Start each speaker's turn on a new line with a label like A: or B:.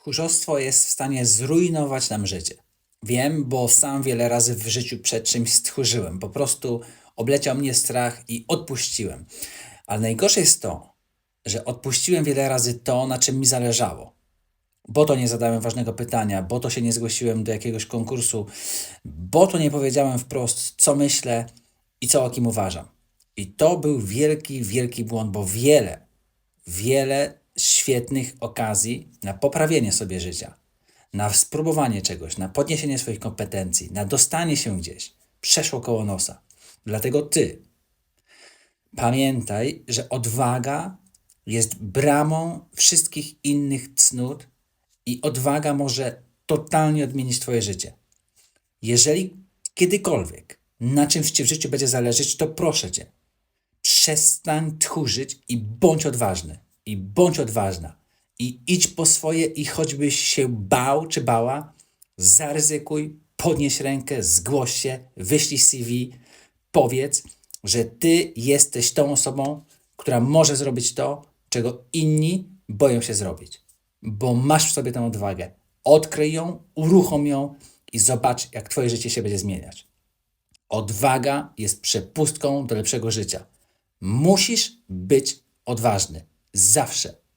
A: Tchórzostwo jest w stanie zrujnować nam życie. Wiem, bo sam wiele razy w życiu przed czymś stchórzyłem. Po prostu obleciał mnie strach i odpuściłem. Ale najgorsze jest to, że odpuściłem wiele razy to, na czym mi zależało. Bo to nie zadałem ważnego pytania, bo to się nie zgłosiłem do jakiegoś konkursu, bo to nie powiedziałem wprost, co myślę i co o kim uważam. I to był wielki, wielki błąd, bo wiele, wiele świetnych okazji na poprawienie sobie życia, na spróbowanie czegoś, na podniesienie swoich kompetencji, na dostanie się gdzieś, przeszło koło nosa. Dlatego ty pamiętaj, że odwaga jest bramą wszystkich innych cnót i odwaga może totalnie odmienić Twoje życie. Jeżeli kiedykolwiek na czymś Ci w życiu będzie zależeć, to proszę Cię, przestań tchórzyć i bądź odważny. I bądź odważna. I idź po swoje i choćbyś się bał czy bała, zaryzykuj, podnieś rękę, zgłoś się, wyślij CV, powiedz, że Ty jesteś tą osobą, która może zrobić to, czego inni boją się zrobić. Bo masz w sobie tę odwagę. Odkryj ją, uruchom ją i zobacz, jak Twoje życie się będzie zmieniać. Odwaga jest przepustką do lepszego życia. Musisz być odważny. Zawsze.